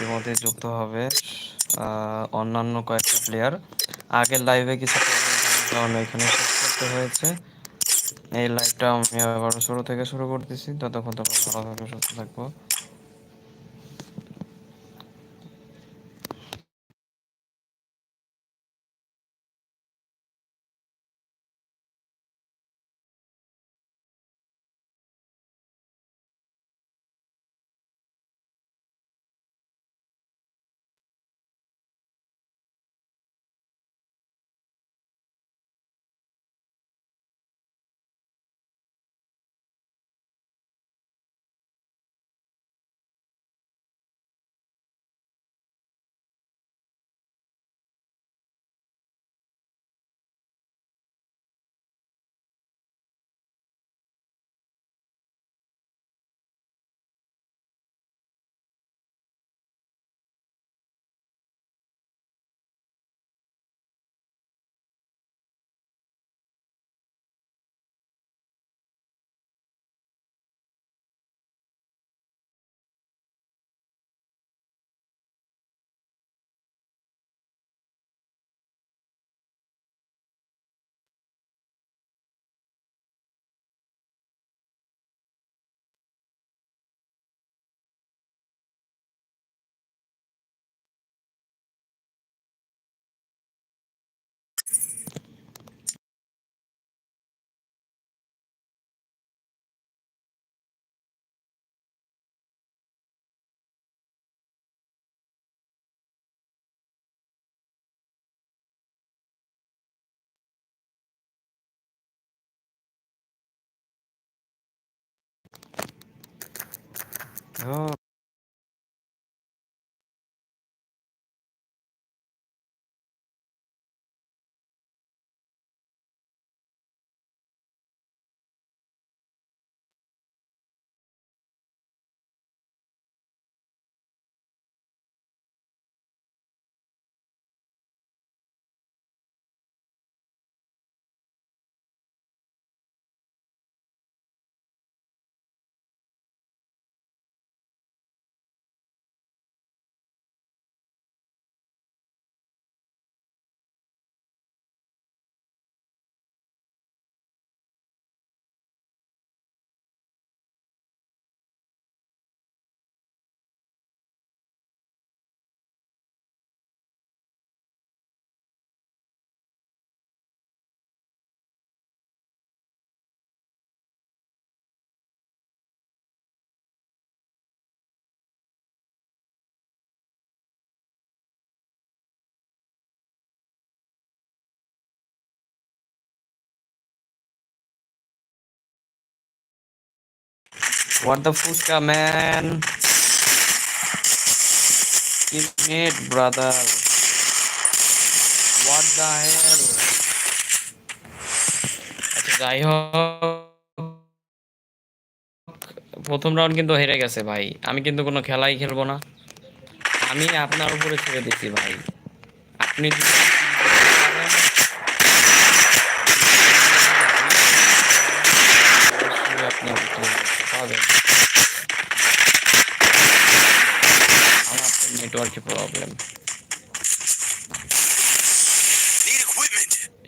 ইতিমধ্যে যুক্ত হবে অন্যান্য কয়েকটা প্লেয়ার আগের লাইভে কিছু কারণ এখানে শেষ করতে হয়েছে। এই লাইভটা আমি আবার শুরু থেকে শুরু করতেছি। ততক্ষণ তোমরা ভালো থাকো সুস্থ থাকব ও What the fuska, man? Teammate, brother. What the hell? আচ্ছা যাই হোক প্রথম রাউন্ড কিন্তু হেরে গেছে ভাই আমি কিন্তু কোনো খেলাই খেলব না আমি আপনার উপরে ছেড়ে দিচ্ছি ভাই আপনি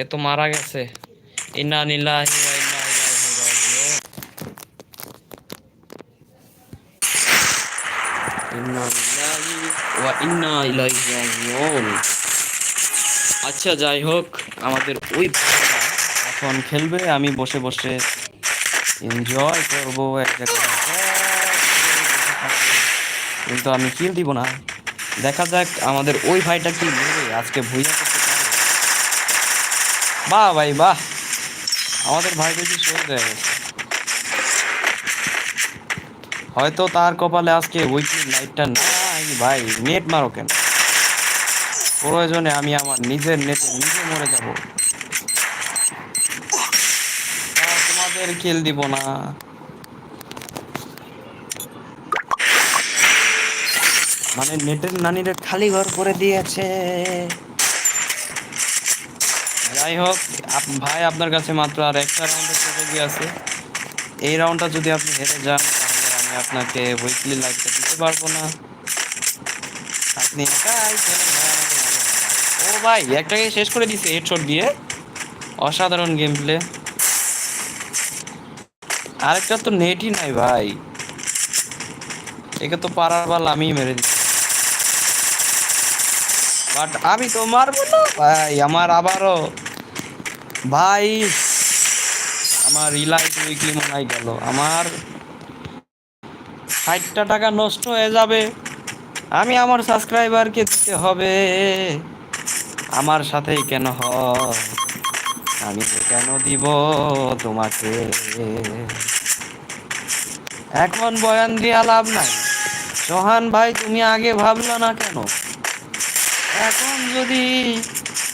এ তো মারা গেছে। ইন্না নিল্লাহি আচ্ছা যাই হোক, আমাদের ওই এখন খেলবে। আমি বসে বসে এনজয় করব কিন্তু আমি কিল দিব না। দেখা যাক আমাদের ওই ভাইটা কি আজকে ভুইয়া বাহ ভাই বাহ আমাদের ভাই বেশি শোক হয়ে গেছে হয়তো তার কপালে আজকে উইকলি লাইটটা নাই ভাই, নেট মারো কেন? প্রয়োজনে আমি আমার নিজের নেটে নিজে মরে যাব। তোমাদের খেল দিব না। মানে নেটের নানিরে খালি ঘর করে দিয়েছে। যাই হোক ভাই আপনার কাছে মাত্র আর একটা রাউন্ডের সুযোগই আছে। এই রাউন্ডটা যদি আপনি হেরে যান, তাহলে আমি আপনাকে উইকলি লাইফটা দিতে পারব না। আপনি একাই ও ভাই, একটাকে শেষ করে দিছে হেডশট দিয়ে। অসাধারণ গেম প্লে আরেকটা তো নেটই নাই ভাই। একে তো পারার বাল আমি মেরে দিচ্ছি বাট আমি তো মারবো না ভাই, আমার আবারও ভাই, আমার রিলাইট উইকলি মনে গেল। আমার ষাটটা টাকা নষ্ট হয়ে যাবে। আমি আমার সাবস্ক্রাইবারকে দিতে হবে। আমার সাথেই কেন হয় আমি কেন দিব তোমাকে? এখন বয়ান দিয়া লাভ নাই। সোহান ভাই, তুমি আগে ভাবলো না কেন? এখন যদি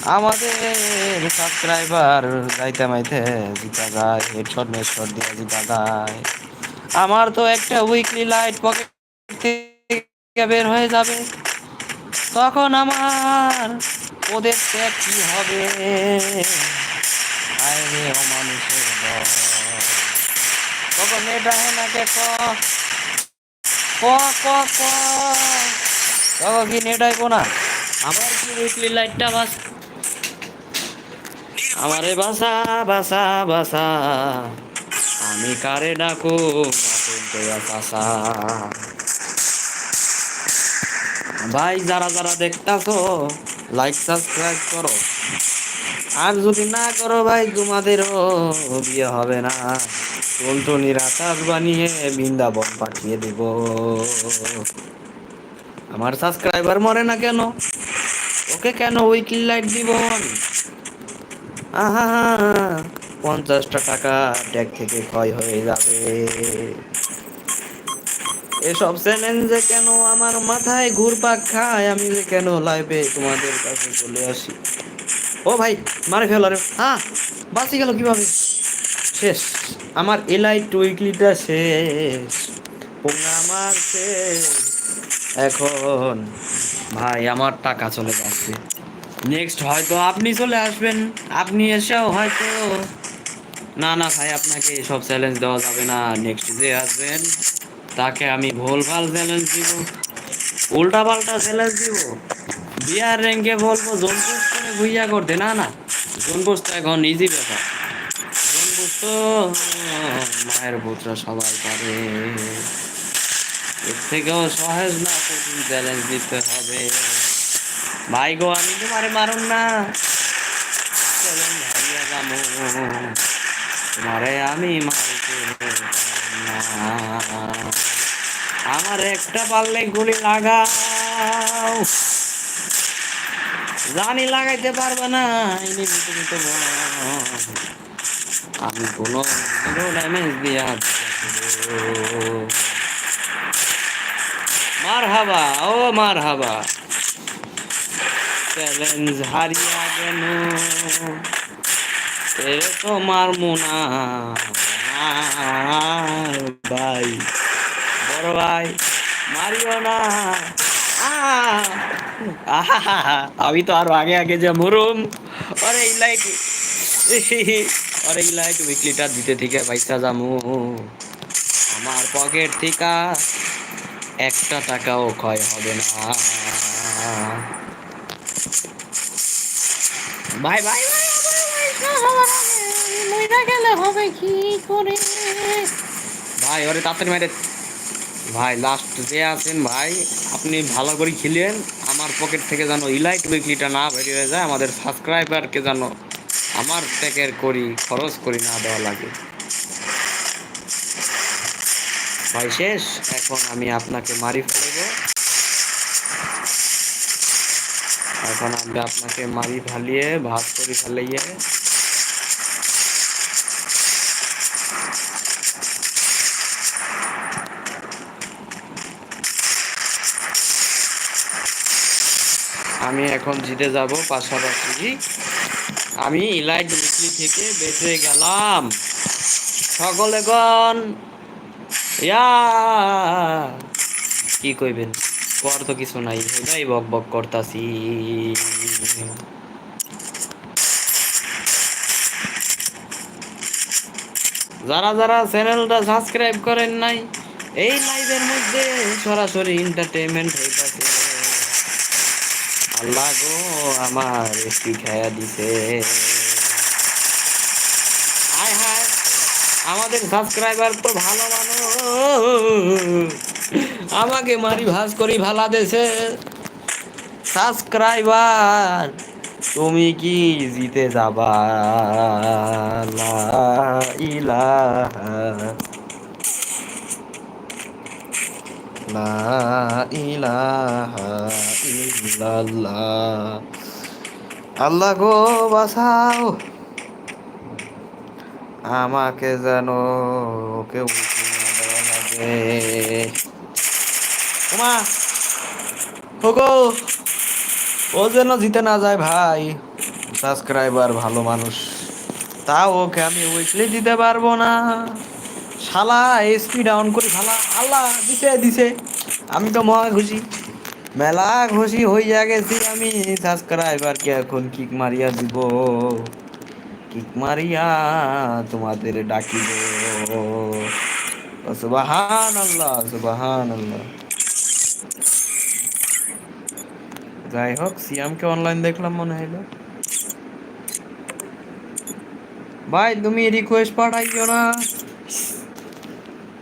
আমাদের সাবস্ক্রাইবার যাইতে মাইতে জিতা যায় হেডশট মেডশট দিয়ে জিতা যায়। আমার তো একটা উইকলি লাইট পকেট থেকে বের হয়ে যাবে। তখন আমার ওদের ত্যাগ কি হবে? আরে অমানুষের দল। তখন এটা হেনাকে ক ক? ক ক তখন কি নেট আইবো না? আমার কি উইকলি লাইটটা বাস আমারে বাসা বাসা বাসা। আমি কারে ডাকো ভাই, যারা যারা দেখতাছো লাইক সাবস্ক্রাইব করো। আর যদি না করো ভাই, তোমাদেরও বিয়ে হবে না। টুনটুনির আকাশ বানিয়ে বৃন্দাবন পাঠিয়ে দেব। আমার সাবস্ক্রাইবার মরে না কেন? ওকে কেন উইকলি লাইট দিব? আমি আহা পঞ্চাশটা টাকা ট্যাগ থেকে ক্ষয় হয়ে যাবে। এসব চ্যালেঞ্জে কেন আমার মাথায় ঘুরপাক খায়, আমি যে কেন লাইভে তোমাদের কাছে চলে আসি। ও ভাই, মারে ফেল রে। হ্যাঁ বাঁচি গেল কীভাবে? শেষ। আমার এলাইট উইকলিটা শেষ। আমার শেষ। এখন ভাই, আমার টাকা চলে যাচ্ছে। নেক্সট হয়তো আপনি চলে আসবেন। আপনি এসেও হয়তো না না ভাই, আপনাকে সব চ্যালেঞ্জ দেওয়া যাবে না। নেক্সট যে আসবেন, তাকে আমি ভুল ভালো চ্যালেঞ্জ দিব। উল্টা পাল্টা চ্যালেঞ্জ দিব। বিয়ার র্যাঙ্কে বলব জোন করে ভুইয়া করতে। না না জোন এখন ইজি ব্যাপার। জোন পোস্ট মায়ের পুত্র সবাই পারে। এর থেকেও সহজ না, কঠিন চ্যালেঞ্জ দিতে হবে। ভাই গো, আমি তোমারে মারুন না। চ্যালেঞ্জ হারিয়ে যাব। তোমারে আমি মারিতে আমার একটা পারলে গুলি লাগাও। জানি লাগাইতে পারবে না নিতে বলো। আমি কোনো ড্যামেজ দিয়া মার হাবা ও মার হাবা চ্যালেঞ্জ হারিয়া গেল এরে তো মারমু না ভাই। বড় ভাই, মারিও না! আমি তো আরও আগে আগে যে মরুম। আরে এই লাইট আরে এই লাইট উইকলিটা দিতে থেকে পয়সা জামু। আমার পকেট থেকে একটা টাকাও ক্ষয় হবে না। Bye bye. গেলে হবে কি ভাই, ওরে তাড়াতাড়ি মেরে ভাই লাস্ট যে আছেন ভাই, আপনি ভালো করে খেলেন। আমার পকেট থেকে যেন ইলাইট উইকলিটা না বেরিয়ে হয়ে যায়, আমাদের সাবস্ক্রাইবারকে যেন আমার প্যাকের করি, খরচ করি না দেওয়া লাগে। ভাই, শেষ। এখন আমি আপনাকে মারি ফেলব। এখন আমি আপনাকে মারি ফেলিয়ে ভাত করে ফেলাইয়ে আমি এখন জিতে যাব পাশাপাশি। আমি ইলাইট উইকলি থেকে বেঁচে গেলাম। সকলে গণ, ইয়া! কি কইবেন? কর তো কিছু নাই এটাই বক বক করতাছি। যারা যারা চ্যানেলটা সাবস্ক্রাইব করেন নাই, এই লাইভের মধ্যে সরাসরি এন্টারটেইনমেন্ট হইতাছে। আল্লাহ গো, আমার একটি খেয়া দিছে। হায় হায়, আমাদের সাবস্ক্রাইবার তো ভালো মানুষ। আমাকে মারি ভাস করি ভালা দেশে। সাবস্ক্রাইবার, তুমি কি জিতে যাবা? লা ইলাহা। আল্লাহ গো বাঁচাও আমাকে যেন কেউ লাগে ও যেন জিতে না যায় ভাই। সাবস্ক্রাইবার ভালো মানুষ। তা ওকে আমি উইকলি দিতে পারব না। শালা এসপি ডাউন করে, শালা আল্লাহ দিছে দিছে। আমি তো মহা খুশি। মেলা খুশি হইয়া গেছি আমি। সাবস্ক্রাইবারকে এখন কিক মারিয়া দিব? কিক মারিয়া তোমাদের ডাকিব। সুবাহান আল্লাহ সুবাহান আল্লাহ যাই হোক সিয়ামকে অনলাইন দেখলাম মনে হইল। ভাই, তুমি রিকোয়েস্ট পাঠাইও না।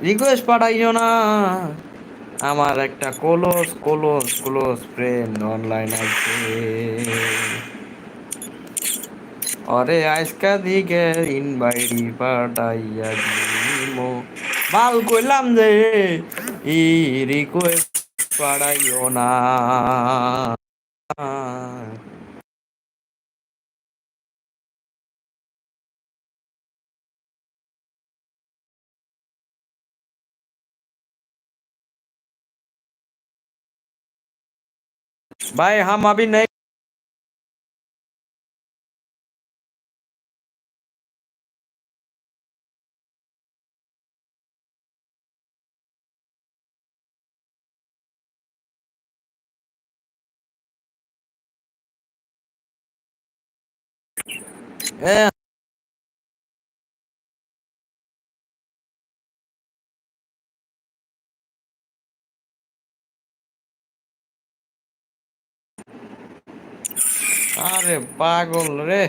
রিকোয়েস্ট পাঠাইও না। আমার একটা close close close friend online আছে। অরে, আজকা দিকে ইনভাইটি পাঠাইয়া দিমো। বাল কইলাম যে, ই রিকোয়েস্ট পাঠাইও না। भाई हम अभी नहीं ए, আরে পাগল রে।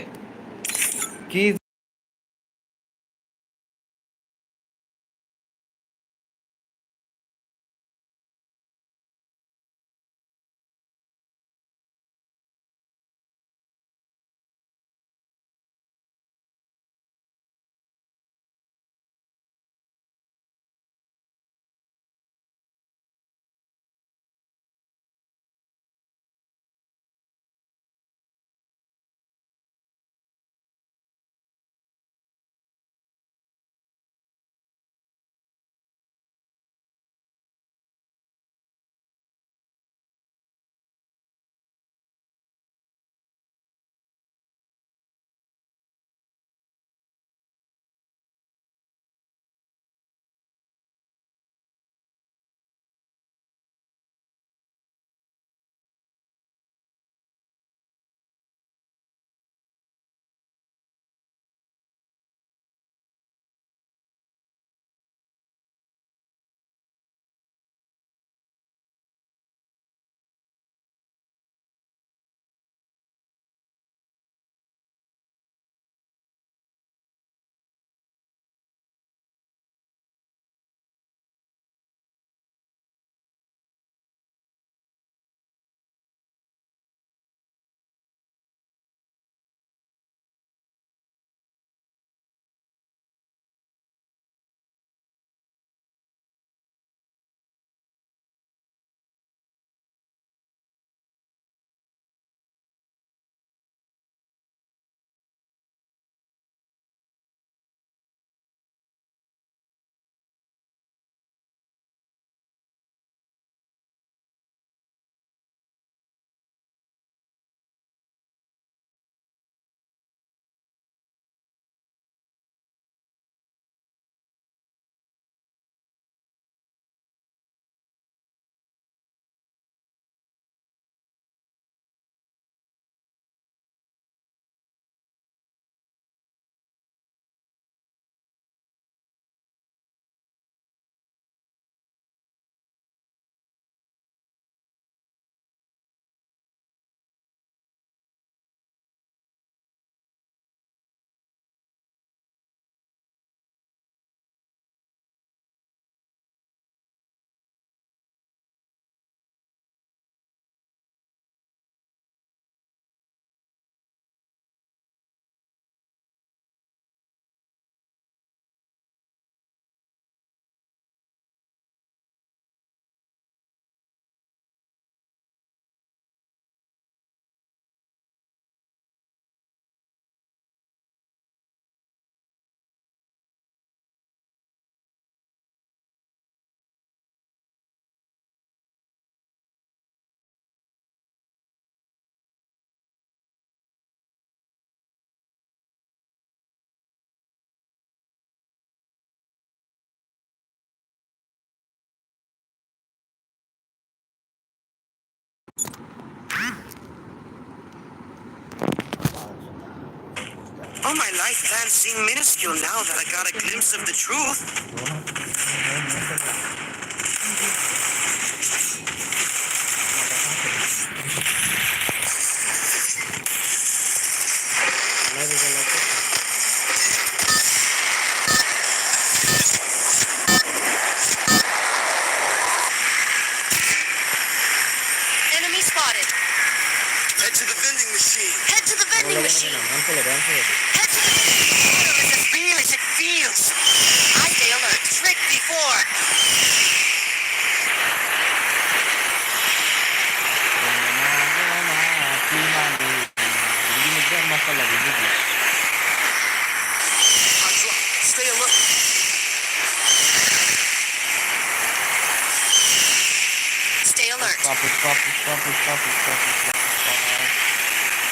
All my life plans seem minuscule now that I got a glimpse of the truth.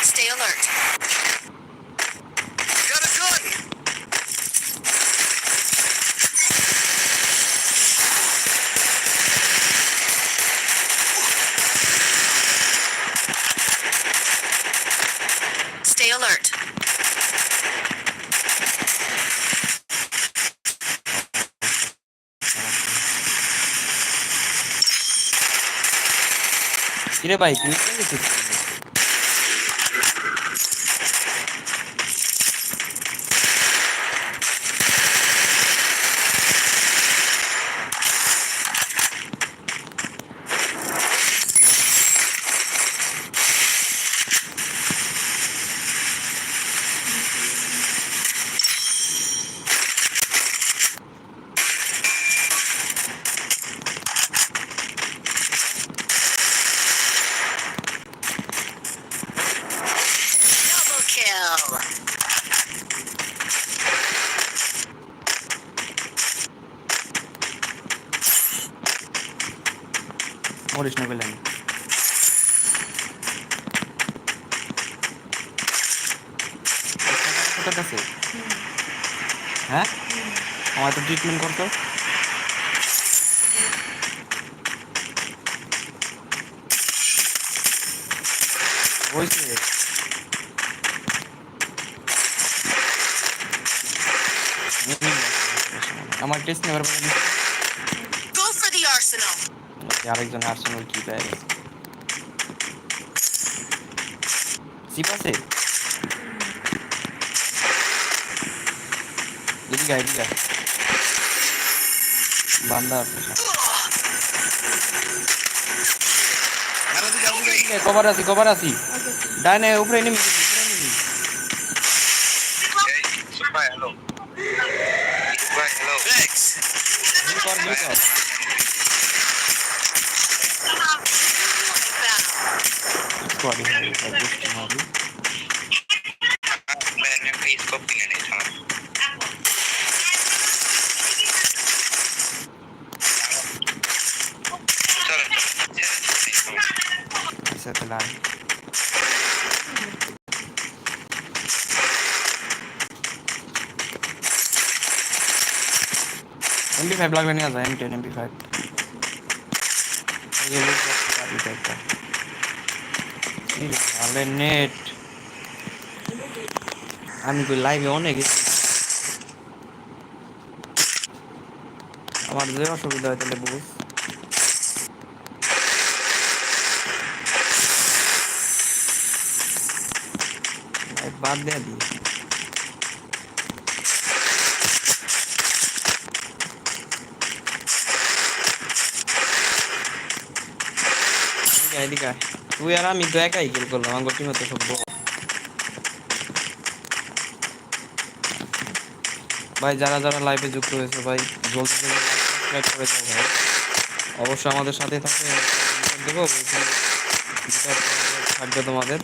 Stay alert. Got a gun. Stay alert. কিরে ভাই তুই কোন হয়েছে আমার টেস্ট নেবার পরে Go for the arsenal. আরেকজন আর্সেনাল কি পেয়ে গেছে সিপ আছে এদিকে আয়, এদিকে আয়। বান্দা আছে đây này mimi. Dubai, đi mình hello. Flex. Newport, Newport. Newport, Newport. Five লাগবে নিয়ে যায় M ten MP five net আমি লাইভে অনেক। আমার যে অসুবিধা হয় তাহলে বুঝ বাদ দিয়ে দিই এদিকে। তুই আর আমি তো একাই কিল করলাম, আমার টিমে তো সব ভাই, যারা যারা লাইভে যুক্ত হয়েছে, ভাই, জলদি জলদি সাবস্ক্রাইব করে দাও, ভাই। অবশ্যই আমাদের সাথে থাকে দেবো থাকবে তোমাদের।